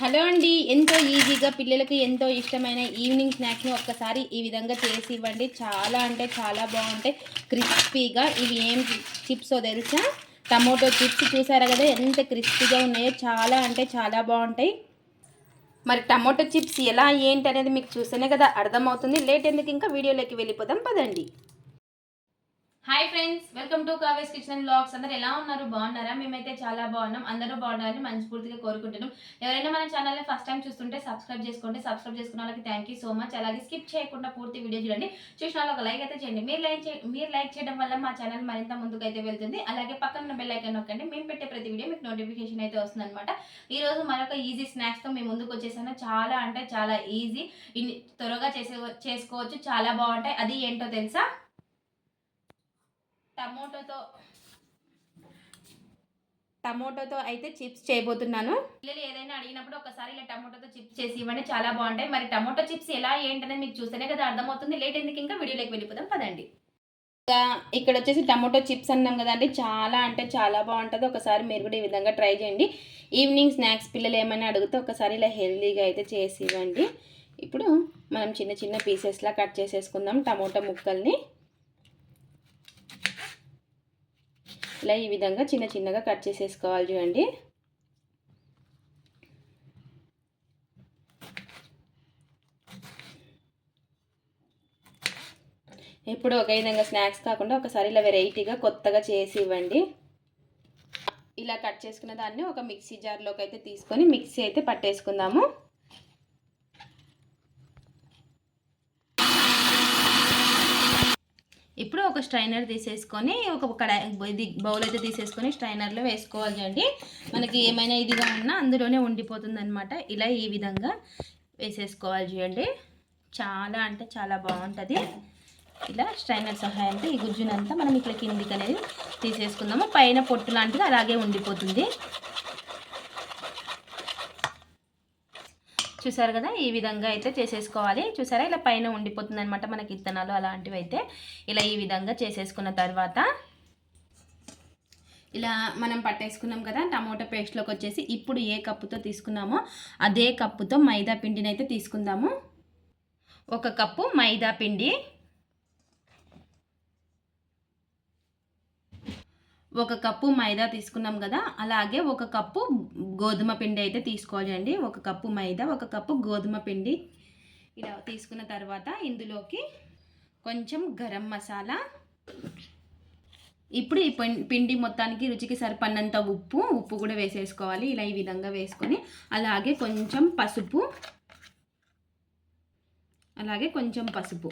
Hello అండి. ఎంతో ఈజీగా పిల్లలకు ఎంతో ఇష్టమైన ఈవినింగ్ స్నాక్స్ని ఒక్కసారి ఈ విధంగా చేసి ఇవ్వండి. చాలా అంటే చాలా బాగుంటాయి. క్రిస్పీగా ఇవి ఏం చిప్సో తెలుసా? టమోటో చిప్స్ చూసారా కదా? ఎంత క్రిస్పీగా ఉన్నాయో చాలా అంటే చాలా బాగుంటాయి. మరి టమోటో చిప్స్ ఎలా ఏంటి అనేది మీకు చూస్తేనే కదా అర్థమవుతుంది. లేట్ ఎందుకు? ఇంకా వీడియోలోకి వెళ్ళిపోదాం. పదండి. Hi friends welcome to Kavi's kitchen blogs అందరు ఎలా ఉన్నారు? బాగున్నారా? మేమైతే చాలా బాగున్నాం. అందరూ బాగున్నారని మనస్ఫూర్తిగా కోరుకుంటున్నాం. ఎవరైనా మన ఛానల్ని ఫస్ట్ టైం చూస్తుంటే సబ్స్క్రైబ్ చేసుకోండి. సబ్స్క్రైబ్ చేసుకున్న వాళ్ళకి థ్యాంక్ యూ సో మచ్ అలాగే స్కిప్ చేయకుండా పూర్తి వీడియో చూడండి. చూసిన వాళ్ళు ఒక లైక్ అయితే చేయండి. మీరు లైక్ చే మీరు లైక్ చేయడం వల్ల మా ఛానల్ మరింత ముందుకు అయితే వెళ్తుంది. అలాగే పక్కన ఉన్న బెల్ ఐకన్ నొక్కండి. మేము పెట్టే ప్రతి వీడియో మీకు నోటిఫికేషన్ అయితే వస్తుంది అనమాట ఈరోజు మరొక ఈజీ స్నాక్స్తో మేము ముందుకు వచ్చేసాను. చాలా అంటే చాలా ఈజీ ఇన్ని త్వరగా చేసే చేసుకోవచ్చు. చాలా బాగుంటాయి. అది ఏంటో తెలుసా? టమోటోతో టమోటోతో అయితే చిప్స్ చేయబోతున్నాను. పిల్లలు ఏదైనా అడిగినప్పుడు ఒకసారి ఇలా టమోటోతో చిప్స్ చేసి ఇవ్వండి చాలా బాగుంటాయి. మరి టమోటో చిప్స్ ఎలా ఏంటనేది మీకు చూస్తేనే కదా అర్థమవుతుంది. లేట్ ఎందుకు ఇంకా వీడియోలోకి వెళ్ళిపోదాం పదండి. ఇంకా ఇక్కడ వచ్చేసి టమోటో చిప్స్ అన్నాం కదండి చాలా అంటే చాలా బాగుంటుంది. ఒకసారి మీరు కూడా ఈ విధంగా ట్రై చేయండి. ఈవినింగ్ స్నాక్స్ పిల్లలు ఏమైనా అడిగితే ఒకసారి ఇలా హెల్తీగా అయితే చేసి ఇవ్వండి. ఇప్పుడు మనం చిన్న చిన్న పీసెస్లా కట్ చేసేసుకుందాం టమోటా ముక్కల్ని. ఇలా ఈ విధంగా చిన్న చిన్నగా కట్ చేసేసుకోవాలి చూడండి. ఇప్పుడు ఒక విధంగా స్నాక్స్ కాకుండా ఒకసారి ఇలా వెరైటీగా కొత్తగా చేసి ఇవ్వండి. ఇలా కట్ చేసుకున్న దాన్ని ఒక మిక్సీ జార్లోకి అయితే తీసుకొని మిక్సీ అయితే పట్టేసుకుందాము. ఇప్పుడు ఒక స్ట్రైనర్ తీసేసుకొని ఒక కడాయి ఇది బౌల్ అయితే తీసేసుకొని స్ట్రైనర్లో వేసుకోవాలి అండి. మనకి ఏమైనా ఇదిగా ఉన్నా అందులోనే ఉండిపోతుంది అనమాట ఇలా ఈ విధంగా వేసేసుకోవాలి చూడండి. చాలా అంటే చాలా బాగుంటుంది. ఇలా స్ట్రైనర్ సహాయంతో ఈ గుజ్జునంతా మనం ఇట్లా కిందికి అనేది తీసేసుకుందాము. పైన పొట్టు లాంటిది అలాగే ఉండిపోతుంది. చూసారు కదా? ఈ విధంగా అయితే చేసేసుకోవాలి. చూసారా? ఇలా పైన ఉండిపోతుంది అనమాట మనకి ఇత్తనాలు అలాంటివి అయితే ఇలా ఈ విధంగా చేసేసుకున్న తర్వాత ఇలా మనం పట్టేసుకున్నాం కదా? టమోటా పేస్ట్లోకి వచ్చేసి ఇప్పుడు ఏ కప్పుతో తీసుకున్నామో అదే కప్పుతో మైదా పిండిని అయితే తీసుకుందాము. ఒక కప్పు మైదా పిండి ఒక కప్పు మైదా తీసుకున్నాం కదా అలాగే ఒక కప్పు గోధుమ పిండి అయితే తీసుకోవాలి అండి ఒక కప్పు మైదా ఒక కప్పు గోధుమ పిండి ఇలా తీసుకున్న తర్వాత ఇందులోకి కొంచెం గరం మసాలా. ఇప్పుడు ఈ పిండి మొత్తానికి రుచికి సరిపడినంత ఉప్పు ఉప్పు కూడా వేసేసుకోవాలి. ఇలా ఈ విధంగా వేసుకొని అలాగే కొంచెం పసుపు అలాగే కొంచెం పసుపు.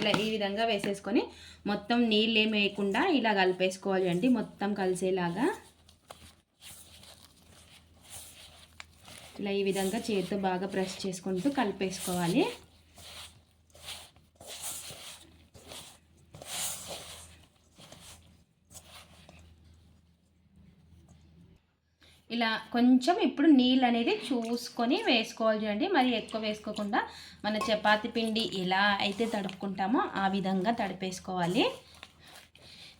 ఇలా ఈ విధంగా వేసేసుకొని మొత్తం నీళ్ళు ఏమి వేయకుండా ఇలా కలిపేసుకోవాలి అండి మొత్తం కలిసేలాగా. ఇలా ఈ విధంగా చేతితో బాగా ప్రెస్ చేసుకుంటూ కలిపేసుకోవాలి. ఇలా కొంచెం ఇప్పుడు నీళ్ళు అనేది చూసుకొని వేసుకోవాలి చూడండి. మరి ఎక్కువ వేసుకోకుండా మన చపాతి పిండి ఎలా అయితే తడుపుకుంటామో ఆ విధంగా తడిపేసుకోవాలి.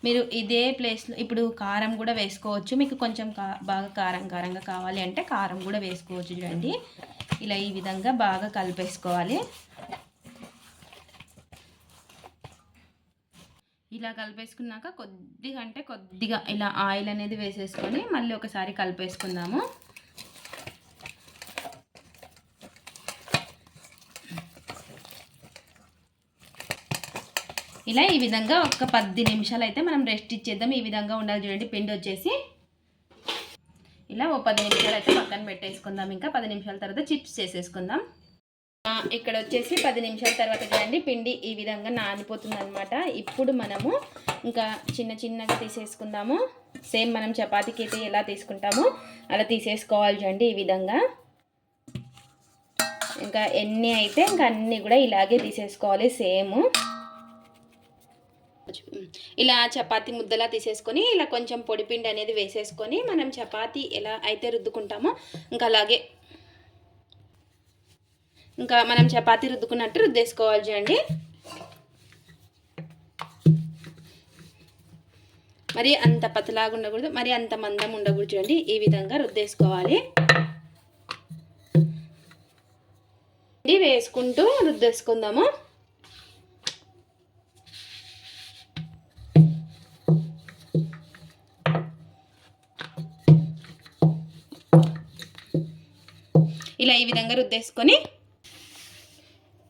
మీరు ఇదే ప్లేస్లో ఇప్పుడు కారం కూడా వేసుకోవచ్చు. మీకు కొంచెం కా బాగా కారం కారంగా కావాలి అంటే కారం కూడా వేసుకోవచ్చు చూడండి. ఇలా ఈ విధంగా బాగా కలిపేసుకోవాలి. ఇలా కలిపేసుకున్నాక కొద్దిగా అంటే కొద్దిగా ఇలా ఆయిల్ అనేది వేసేసుకొని మళ్ళీ ఒకసారి కలిపేసుకుందాము. ఇలా ఈ విధంగా ఒక పది నిమిషాలు అయితే మనం రెస్ట్ ఇచ్చేద్దాం. ఈ విధంగా ఉండాలి చూడండి. పిండి వచ్చేసి ఇలా ఓ పది నిమిషాలు అయితే పక్కన పెట్టేసుకుందాం. ఇంకా పది నిమిషాల తర్వాత చిప్స్ చేసేసుకుందాం. ఇక్కడ వచ్చేసి పది నిమిషాల తర్వాత చూడండి పిండి ఈ విధంగా నానిపోతుంది అనమాట ఇప్పుడు మనము ఇంకా చిన్న చిన్నగా తీసేసుకుందాము. సేమ్ మనం చపాతీకి అయితే ఎలా తీసుకుంటామో అలా తీసేసుకోవాలి చూడండి ఈ విధంగా. ఇంకా ఎన్ని అయితే ఇంకా అన్నీ కూడా ఇలాగే తీసేసుకోవాలి సేమ్. ఇలా చపాతి ముద్దలా తీసేసుకొని ఇలా కొంచెం పొడిపిండి అనేది వేసేసుకొని మనం చపాతి ఎలా అయితే రుద్దుకుంటామో ఇంకా అలాగే ఇంకా మనం చపాతీ రుద్దుకున్నట్టు రుద్దేసుకోవాలి చూడండి. మరి అంత పతలాగా ఉండకూడదు మరి అంత మందం ఉండకూడదు చూడండి. ఈ విధంగా రుద్దేసుకోవాలి. వేసుకుంటూ రుద్దేసుకుందాము. ఇలా ఈ విధంగా రుద్దేసుకొని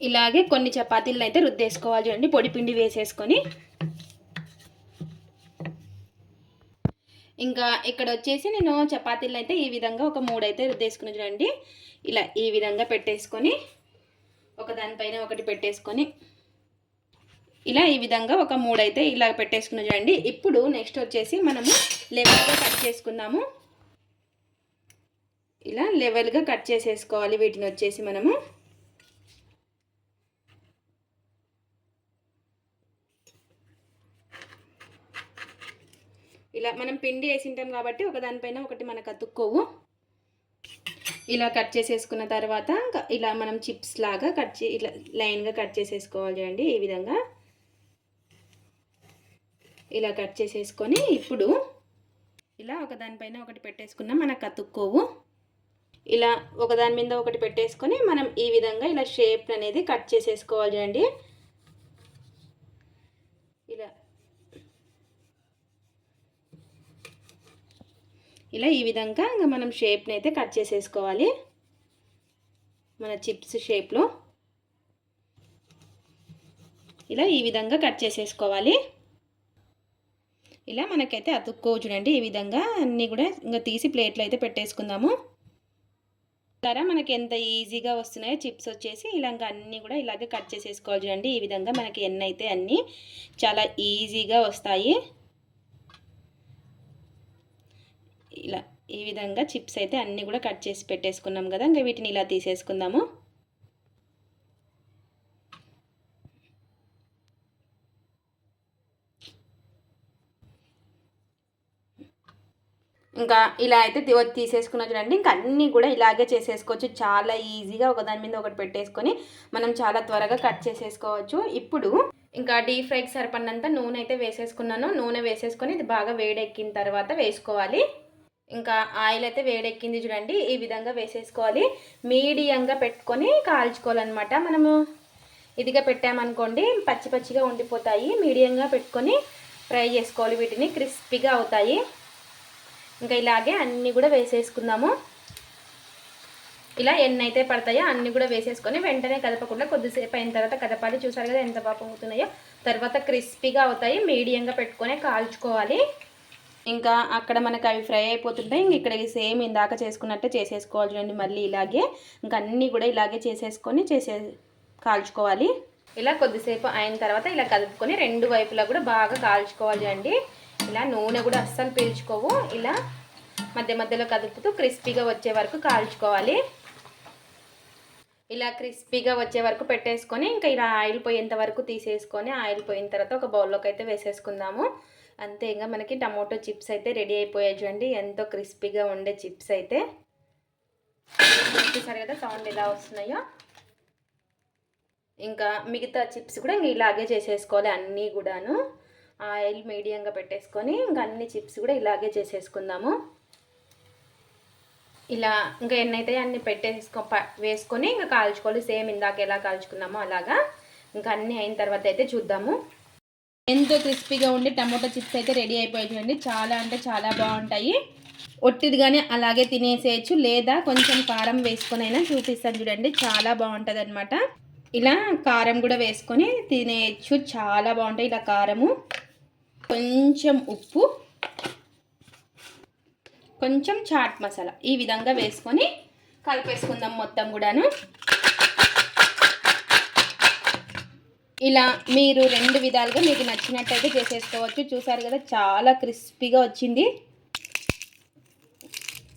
ఇలాగే కొన్ని చపాతీలను అయితే రుద్దేసుకోవాలి చూడండి. పొడి పిండి వేసేసుకొని. ఇంకా ఇక్కడ వచ్చేసి నేను చపాతీలు అయితే ఈ విధంగా ఒక మూడైతే రుద్దేసుకుని చూడండి. ఇలా ఈ విధంగా పెట్టేసుకొని ఒక దానిపైన ఒకటి పెట్టేసుకొని ఇలా ఈ విధంగా ఒక మూడు అయితే ఇలా పెట్టేసుకుని చూడండి. ఇప్పుడు నెక్స్ట్ వచ్చేసి మనము లెవెల్గా కట్ చేసుకుందాము. ఇలా లెవెల్గా కట్ చేసేసుకోవాలి. వీటిని వచ్చేసి మనము. ఇలా మనం పిండి వేసింటాం కాబట్టి ఒకదానిపైన ఒకటి మనకు అతుక్కోవు ఇలా కట్ చేసేసుకున్న తర్వాత ఇలా మనం చిప్స్ లాగా కట్ చే ఇలా లైన్గా కట్ చేసేసుకోవాలి చూడండి ఈ విధంగా. ఇలా కట్ చేసేసుకొని ఇప్పుడు ఇలా ఒకదానిపైన ఒకటి పెట్టేసుకున్నా మనకు అతుక్కోవు ఇలా ఒకదాని మీద ఒకటి పెట్టేసుకొని మనం ఈ విధంగా ఇలా షేప్ అనేది కట్ చేసేసుకోవాలి చూడండి. ఇలా ఇలా ఈ విధంగా ఇంకా మనం షేప్ని అయితే కట్ చేసేసుకోవాలి. మన చిప్స్ షేప్లో. ఇలా ఈ విధంగా కట్ చేసేసుకోవాలి. ఇలా మనకైతే అతుక్కో చూడండి ఈ విధంగా అన్నీ కూడా ఇంకా తీసి ప్లేట్లో అయితే పెట్టేసుకుందాము. సరే మనకి ఎంత ఈజీగా వస్తున్నాయో చిప్స్ వచ్చేసి ఇలా ఇంకా అన్నీ కూడా ఇలాగే కట్ చేసేసుకోవాలి చూడండి ఈ విధంగా మనకి ఎన్నైతే అయితే అన్నీ చాలా ఈజీగా వస్తాయి. ఇలా ఈ విధంగా చిప్స్ అయితే అన్నీ కూడా కట్ చేసి పెట్టేసుకున్నాం కదా ఇంకా వీటిని ఇలా తీసేసుకుందాము. ఇంకా ఇలా అయితే తీసేసుకున్నా చూడండి ఇంకా అన్నీ కూడా ఇలాగే చేసేసుకోవచ్చు. చాలా ఈజీగా ఒకదాని మీద ఒకటి పెట్టేసుకొని మనం చాలా త్వరగా కట్ చేసేసుకోవచ్చు. ఇప్పుడు ఇంకా డీప్ ఫ్రైకి సరిపడినంత నూనె అయితే వేసేసుకున్నాను. నూనె వేసేసుకొని ఇది బాగా వేడెక్కిన తర్వాత వేసుకోవాలి. ఇంకా ఆయిల్ అయితే వేడెక్కింది చూడండి. ఈ విధంగా వేసేసుకోవాలి. మీడియంగా పెట్టుకొని కాల్చుకోవాలన్నమాట. మనము ఇదిగా పెట్టామనుకోండి పచ్చి పచ్చిగా ఉండిపోతాయి. మీడియంగా పెట్టుకొని ఫ్రై చేసుకోవాలి. వీటిని క్రిస్పీగా అవుతాయి. ఇంకా ఇలాగే అన్నీ కూడా వేసేసుకుందాము. ఇలా ఎన్ని అయితే పడతాయో అన్నీ కూడా వేసేసుకొని వెంటనే కదపకుండా కొద్దిసేపు అయిన తర్వాత కదపాలి. చూసారు కదా ఎంత బాగా పొంగుతున్నాయో తర్వాత క్రిస్పీగా అవుతాయి. మీడియంగా పెట్టుకొని కాల్చుకోవాలి. ఇంకా అక్కడ మనకు అవి ఫ్రై అయిపోతుంటాయి ఇంక ఇక్కడ సేమ్ ఇందాక చేసుకున్నట్టే చేసేసుకోవాలి చూడండి మళ్ళీ ఇలాగే. ఇంకా అన్నీ కూడా ఇలాగే చేసేసుకొని చేసే కాల్చుకోవాలి. ఇలా కొద్దిసేపు అయిన తర్వాత ఇలా కలుపుకొని రెండు వైపులా కూడా బాగా కాల్చుకోవాలి అండి ఇలా నూనె కూడా అస్సలు పీల్చుకోవు. ఇలా మధ్య మధ్యలో కదుపుతూ క్రిస్పీగా వచ్చే వరకు కాల్చుకోవాలి. ఇలా క్రిస్పీగా వచ్చే వరకు పెట్టేసుకొని ఇంకా ఇలా ఆయిల్ పోయేంత వరకు తీసేసుకొని ఆయిల్ పోయిన తర్వాత ఒక బౌల్లోకి అయితే వేసేసుకుందాము. అంతే ఇంకా మనకి టమోటో చిప్స్ అయితే రెడీ అయిపోయాయి చూడండి. ఎంతో క్రిస్పీగా ఉండే చిప్స్ అయితే. చూసారు కదా సౌండ్ ఎలా వస్తున్నాయో? ఇంకా మిగతా చిప్స్ కూడా ఇంక ఇలాగే చేసేసుకోవాలి అన్నీ కూడాను. ఆయిల్ మీడియంగా పెట్టేసుకొని ఇంకా అన్ని చిప్స్ కూడా ఇలాగే చేసేసుకుందాము. ఇలా ఇంకా ఎన్నైతే అన్ని పెట్టేసుకో వేసుకొని ఇంకా కాల్చుకోవాలి. సేమ్ ఇందాక ఎలా కాల్చుకున్నామో అలాగా. ఇంకా అన్నీ అయిన తర్వాత అయితే చూద్దాము. ఎంతో క్రిస్పీగా ఉండి టమాటో చిప్స్ అయితే రెడీ అయిపోయాయి చూడండి. చాలా అంటే చాలా బాగుంటాయి. ఒట్టిదిగానే అలాగే తినేసేయచ్చు. లేదా కొంచెం కారం వేసుకొనైనా చూపిస్తాను చూడండి. చాలా బాగుంటుంది అనమాట ఇలా కారం కూడా వేసుకొని తినేయచ్చు. చాలా బాగుంటాయి ఇలా కారము. కొంచెం ఉప్పు. కొంచెం చాట్ మసాలా. ఈ విధంగా వేసుకొని కలిపేసుకుందాం మొత్తం కూడాను. ఇలా మీరు రెండు విధాలుగా మీకు నచ్చినట్టయితే చేసేసుకోవచ్చు. చూసారు కదా చాలా క్రిస్పీగా వచ్చింది.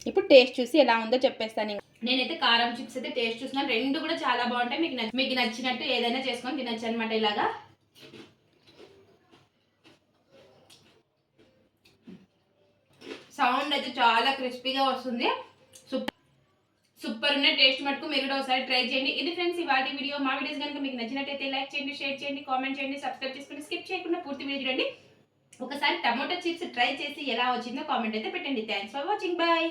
ఇప్పుడు టేస్ట్ చూసి ఎలా ఉందో చెప్పేస్తాను నేనైతే కారం చిప్స్ అయితే టేస్ట్ చూసినాను రెండు కూడా చాలా బాగుంటాయి. మీకు మీకు నచ్చినట్టు ఏదైనా చేసుకొని తినచ్చు అనమాట ఇలాగా. సౌండ్ అయితే చాలా క్రిస్పీగా వస్తుంది. సూపర్ ఉన్న టేస్ట్ మటుకు మీరు కూడా ఒకసారి ట్రై చేయండి. ఇది ఫ్రెండ్స్ ఇవాళ వీడియో. మా వీడియోస్ కనుక మీకు నచ్చినట్టయితే లైక్ చేయండి షేర్ చేయండి కామెంట్ చేయండి సబ్స్క్రైబ్ చేసుకుని స్కిప్ చేయకుండా పూర్తి వీడియో చూడండి. ఒకసారి టమాటో చిప్స్ ట్రై చేసి ఎలా వచ్చిందో కామెంట్ అయితే పెట్టండి. Thanks for watching bye